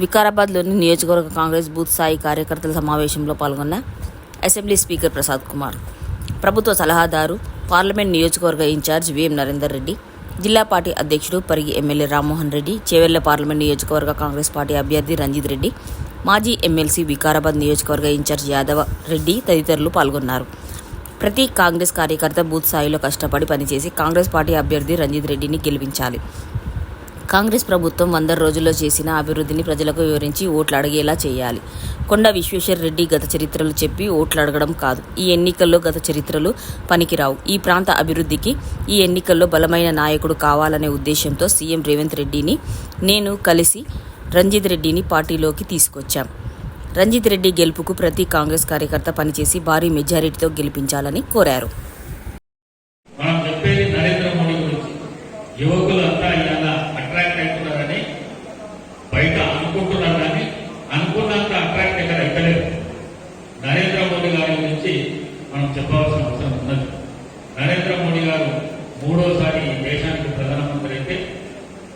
వికారాబాద్లోని నియోజకవర్గ కాంగ్రెస్ బూత్ స్థాయి కార్యకర్తల సమావేశంలో పాల్గొన్న అసెంబ్లీ స్పీకర్ ప్రసాద్ కుమార్. ప్రభుత్వ సలహాదారు పార్లమెంట్ నియోజకవర్గ ఇన్ఛార్జ్ విఎం నరేందర్ రెడ్డి జిల్లా పార్టీ అధ్యక్షుడు పరిగి ఎమ్మెల్యే రామ్మోహన్ రెడ్డి చేవెళ్ళ పార్లమెంట్ నియోజకవర్గ కాంగ్రెస్ పార్టీ అభ్యర్థి రంజిత్ రెడ్డి మాజీ ఎమ్మెల్సీ వికారాబాద్ నియోజకవర్గ ఇన్ఛార్జ్ యాదవ రెడ్డి తదితరులు పాల్గొన్నారు. ప్రతి కాంగ్రెస్ కార్యకర్త బూత్ స్థాయిలో కష్టపడి పనిచేసి కాంగ్రెస్ పార్టీ అభ్యర్థి రంజిత్ రెడ్డిని గెలిపించాలి. కాంగ్రెస్ ప్రభుత్వం వంద రోజుల్లో చేసిన అభివృద్ధిని ప్రజలకు వివరించి ఓట్లు అడిగేలా చేయాలి. కొండ విశ్వేశ్వర్ రెడ్డి గత చరిత్రలు చెప్పి ఓట్లు అడగడం కాదు. ఈ ఎన్నికల్లో గత చరిత్రలు పనికిరావు. ఈ ప్రాంత అభివృద్ధికి ఈ ఎన్నికల్లో బలమైన నాయకుడు కావాలనే ఉద్దేశంతో సీఎం రేవంత్ రెడ్డిని నేను కలిసి రంజిత్ రెడ్డిని పార్టీలోకి తీసుకొచ్చాం. రంజిత్ రెడ్డి గెలుపుకు ప్రతి కాంగ్రెస్ కార్యకర్త పనిచేసి భారీ మెజారిటీతో గెలిపించాలని కోరారు. మనం చెప్పేది నరేంద్ర మోడీ గురించి ఇవాళ అట్రాక్ట్ అవుతున్నారని బయట అనుకుంటున్నారు కానీ అనుకున్నంత అట్రాక్ట్ ఇక్కడ ఎక్కలేదు నరేంద్ర మోడీ గారి గురించి మనం చెప్పాల్సిన అవసరం ఉన్నది. నరేంద్ర మోడీ గారు మూడోసారి దేశానికి ప్రధానమంత్రి అయితే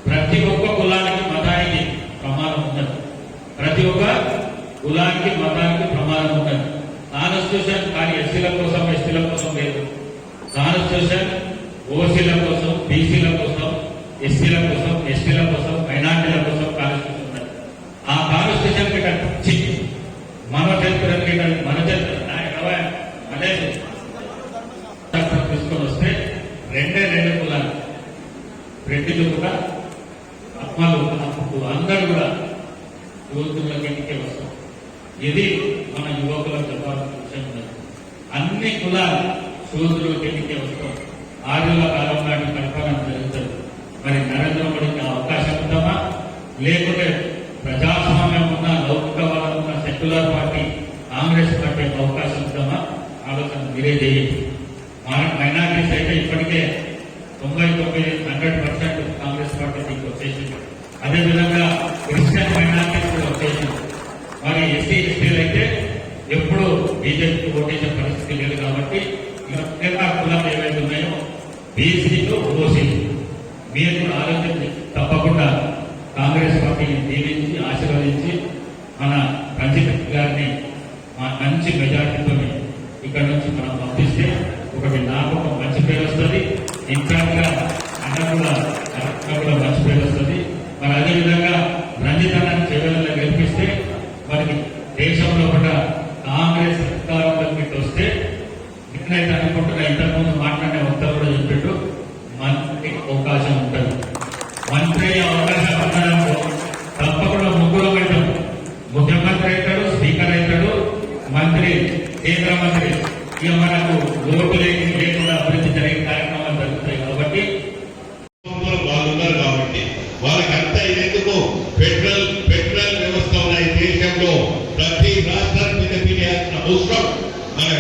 ప్రతి ఒక్క కులానికి మతానికి ప్రమాదం ఉన్నది. ప్రతి ఒక్క కులానికి మతానికి ప్రమాదం ఉన్నది. కాన్స్టిట్యూషన్ కానీ ఎస్సీల కోసం ఎస్టీల కోసం లేదు. కాన్స్టిట్యూషన్ ఓసీల కోసం బీసీల కోసం ఎస్సీల కోసం ఎస్టీల కోసం మైనార్టీల కోసం కాన్స్టిట్యూషన్ ఉన్నది. ఆ కాన్స్టిట్యూషన్కి మన చరిత్ర మన చరిత్ర అదే చట్టం తీసుకొని వస్తే రెండే రెండు కులాలు రెడ్డిలు కూడా అమ్మలు అప్పుడు అందరూ కూడా యువతుల ఎన్నికే వస్తాం ఇది మన యువకుల చెప్పాల్సిన విషయం అన్ని కులాలు సోదరుల ఎన్నికే వస్తాం. ఆరుల కాలం నాటి పరిపాలన జరుగుతుంది. మరి నరేంద్ర మోడీకి అవకాశం ఉందామా లేకుంటే ప్రజాస్వామ్యం ఉన్న లౌకికవాదం ఉన్న సెక్యులర్ పార్టీ కాంగ్రెస్ పార్టీకి అవకాశం ఉందామా ఆలోచన మీరే చేయండి. మన మైనార్టీస్ అయితే ఇప్పటికే తొంభై తొమ్మిది హండ్రెడ్ పర్సెంట్ పార్టీకి వచ్చేసింది అదేవిధంగా క్రిస్టియన్ మైనార్టీస్ కూడా వచ్చేసింది. మరి ఎస్సీ ఎస్టీలు అయితే ఎప్పుడు బీజేపీకి ఓటేసే పరిస్థితి లేదు కాబట్టి ఇక మిగతా కులాలు ఏవైతే ఉన్నాయో బీసీలు ఓసీలు మీరు కూడా ఆలోచించి తప్పకుండా కాంగ్రెస్ పార్టీని దీవించి ఆశీర్వదించి మన రంజిత్ గారిని మా మంచి మెజార్టీతో ఇక్కడ నుంచి మనం పంపిస్తే ఒకటి నాకు ఒక మంచి పేరు వస్తుంది. ఇంకా అన్న కూడా అన్న కూడా మంచి పేరు వస్తుంది మరి అదేవిధంగా రంజిత్ అన్నని చెవులలో గెలిపిస్తే మనకి దేశంలో కూడా కాంగ్రెస్ అధికారంలోకి వస్తే నేనైతే అనుకుంటున్నా ఇంతకుముందు మాట్లాడే వక్త కూడా చెప్పిండు మంత్రి అవకాశం ఉంటుంది. మంత్రి అవకాశం ఉండడంతో తప్పకుండా ముగ్గురు పెట్టాం ముఖ్యమంత్రి అవుతాడు స్పీకర్ అవుతాడు మంత్రి కేంద్ర మంత్రి. ఇక మనకు లోటు లేకుండా అభివృద్ధి జరిగే కార్యక్రమాలు జరుగుతాయి కాబట్టి కుటుంబంలో వాళ్ళు ఉన్నారు కాబట్టి వాళ్ళకంతా ఇదెందుకు ఫెడరల్ ఫెడరల్ వ్యవస్థ ఉన్నాయి దేశంలో ప్రతి రాష్ట్రానికి మీద పీడియాల్సిన అవసరం. మన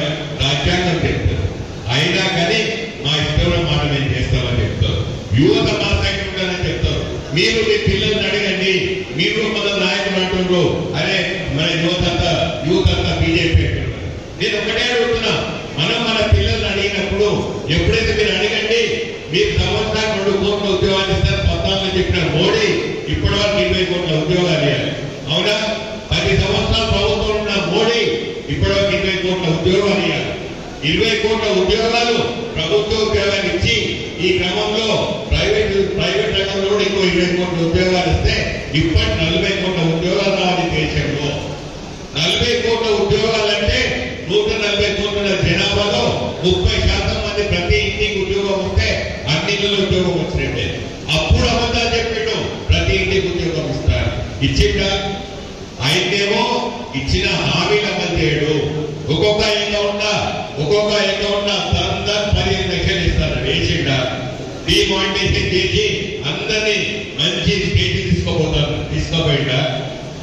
రాజ్యాంగం చెప్తుంది. అయినా కానీ మా ఇష్టమైన మాట నేను చేస్తామని చెప్తారు. యువత మా ఉండాలని చెప్తారు. మీరు మీ పిల్లల్ని అడగండి. మీరు మన నాయకులు అంటుండ్రు. అరే మన యువత అంతా యూత్ అంతా బీజేపీ అంటున్నారు నేను ఒకటే అడుగుతున్నా. మనం మన పిల్లల్ని అడిగినప్పుడు ఎప్పుడైతే మీరు అడగండి మీరు సంవత్సరానికి రెండు కోట్ల ఉద్యోగాలు ఇస్తారు పద్నాలుగు చెప్పిన మోడీ ఇప్పటి వరకు ఇరవై కోట్ల ఉద్యోగాలు అవునా? పది సంవత్సరాలు ప్రభుత్వం ఉన్న మోడీ ఇప్పటి వరకు ఇరవై కోట్ల ఉద్యోగాలు ఇవ్వాలి. ఇరవై కోట్ల ఉద్యోగాలు ప్రభుత్వ ఉద్యోగాలు ఇచ్చి ఈ క్రమంలో ప్రైవేట్ ప్రైవేట్ రంగంలో కూడా ఇంకో ఇరవై కోట్ల ఉద్యోగాలు ఇస్తే ఇప్పటి నలభై కోట్ల ఉద్యోగాలు రావాలి దేశంలో. నలభై కోట్ల ఉద్యోగాలంటే నూట నలభై కోట్ల జనాభాలో ముప్పై శాతం మంది ప్రతి ఇంటికి ఉద్యోగం ఉంటే అన్నింటిలో ఉద్యోగం వచ్చినట్టే. అప్పుడు అబద్ధాలు చెప్పిండు ప్రతి ఇంటికి ఉద్యోగం ఇస్తారు. ఇచ్చిండా అయితేమో ఇచ్చిన హామీలు అమలు చేయడు. ఒక్కొక్క డిమానిటైజేషన్ చేసి అందరినీ మంచి స్టేట్ తీసుకోపోతారు తీసుకోపోయిందా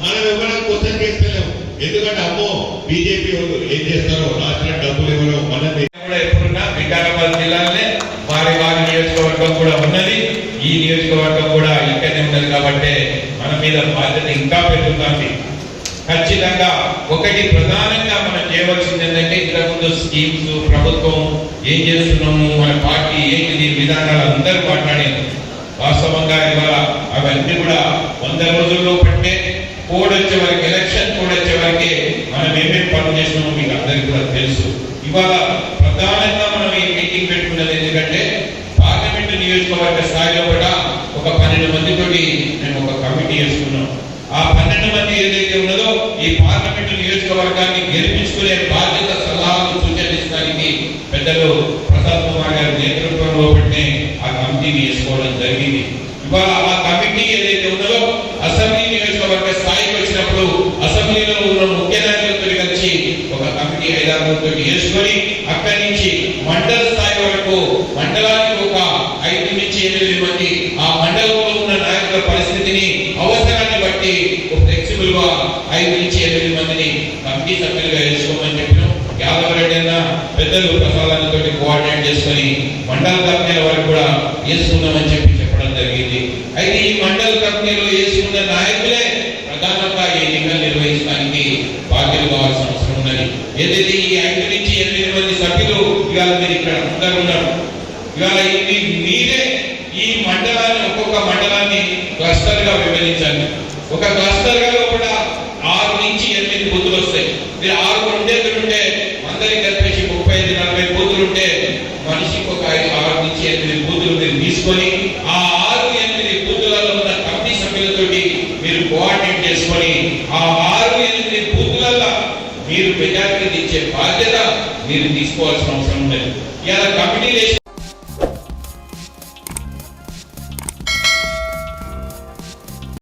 మనం ఎవరైనా క్వశ్చన్ చేస్తలేము. ఎందుకంటే అమ్మో బీజేపీ వాళ్ళు ఏం చేస్తారో రాష్ట్ర డబ్బులు ఇవ్వడం మనది. కూడా ఎప్పుడున్నా వికారాబాద్ జిల్లాలోనే వారి వారి నియోజకవర్గం కూడా ఉన్నది. ఈ నియోజకవర్గం కూడా ఇక్కడనే ఉన్నది కాబట్టి మన మీద బాధ్యత ఇంకా పెరుగుతుంది. ఖచ్చితంగా ఒకటి ప్రధానంగా మనం చేయవలసింది ఏంటంటే ఇంతకుముందు స్కీమ్స్ ప్రభుత్వం ఏం చేస్తున్నాము మన పార్టీ ఏంటిది విధానాలు అందరూ మాట్లాడారు. వాస్తవంగా ఇవాళ అవన్నీ కూడా వంద రోజుల్లో పట్టే కోడ్ వచ్చే వరకు ఎలక్షన్ కోడ్ వచ్చే వరకే మనం ఏమేమి పనులు చేసినామో మీకు అందరికీ కూడా తెలుసు. ఇవాళ ప్రధానంగా మనం ఈ మీటింగ్ పెట్టుకున్నది ఎందుకంటే పార్లమెంటు నియోజకవర్గ స్థాయిలో కూడా ఒక పన్నెండు మందితోటి మేము ఒక కమిటీ వేసుకున్నాం ఆ పన్నెండు మంది ఏదైతే ఉన్నదో ఈ పార్లమెంట్ నియోజకవర్గాన్ని గెలిపించుకునే బాధ్యత సలహాలు సూచనలించడానికి పెద్దలు ప్రసాద్ కుమార్ గారి నేతృత్వంలో పెట్టే ఆ కమిటీని వేసుకోవడం జరిగింది. ఇవాళ ఆ కమిటీ ఏదైతే ఉన్నదో అసెంబ్లీ నియోజకవర్గ స్థాయికి వచ్చినప్పుడు అసెంబ్లీలో ఉన్న ముఖ్య నాయకులతో కలిసి ఒక కమిటీ ఐదారులతో వేసుకొని అక్కడి నుంచి మండల స్థాయి వరకు మండలానికి ఒక ఐదు నుంచి ఎనిమిది మంది ఆ మండలంలో ఉన్న నాయకుల పరిస్థితిని అవసరాన్ని బట్టి ఫ్లెక్సిబుల్గా ఐదు నుంచి ఎనిమిది మందిని కమిటీ సభ్యులుగా వేసుకోమని చెప్పినాం యాదవ రెడ్డి అన్న పెద్దలు ప్రసాదాలతో కోఆర్డినేట్ చేసుకొని మండల కంపెనీల వరకు కూడా వేసుకుందామని చెప్పి చెప్పడం జరిగింది. అయితే ఈ మండల కంపెనీలో వేసుకున్న నాయకులే ప్రధానంగా ఈ ఎన్నికలు నిర్వహించడానికి బాధ్యత కావాల్సిన అవసరం ఉన్నది. ఏదైతే ఈ ఐదు నుంచి ఎనిమిది మంది సభ్యులు ఇవాళ మీరు ఇక్కడ అందరు ఉన్నారు. ఇవాళ ఇది మీరే ఈ మండలాన్ని ఒక్కొక్క మండలాన్ని క్లస్టర్గా విభజించండి. ఒక క్లస్టర్గా కూడా ఆరు నుంచి ఎనిమిది బూతులు వస్తాయి. మీరు ఆరు ఉండేది ఉంటే అందరికి కలిపేసి ముప్పై ఐదు నలభై బూతులు ఉంటే మనిషికి ఒక ఐదు ఆరు నుంచి ఎనిమిది బూతులు మీరు తీసుకొని ఆ ఆరు ఎనిమిది బూతులలో ఉన్న కమిటీ సభ్యులతోటి మీరు కోఆర్డినేట్ చేసుకొని ఆ ఆరు ఎనిమిది బూతులలో మీరు మెజారిటీ ఇచ్చే బాధ్యత మీరు తీసుకోవాల్సిన అవసరం ఉన్నది ఇలా కమిటీ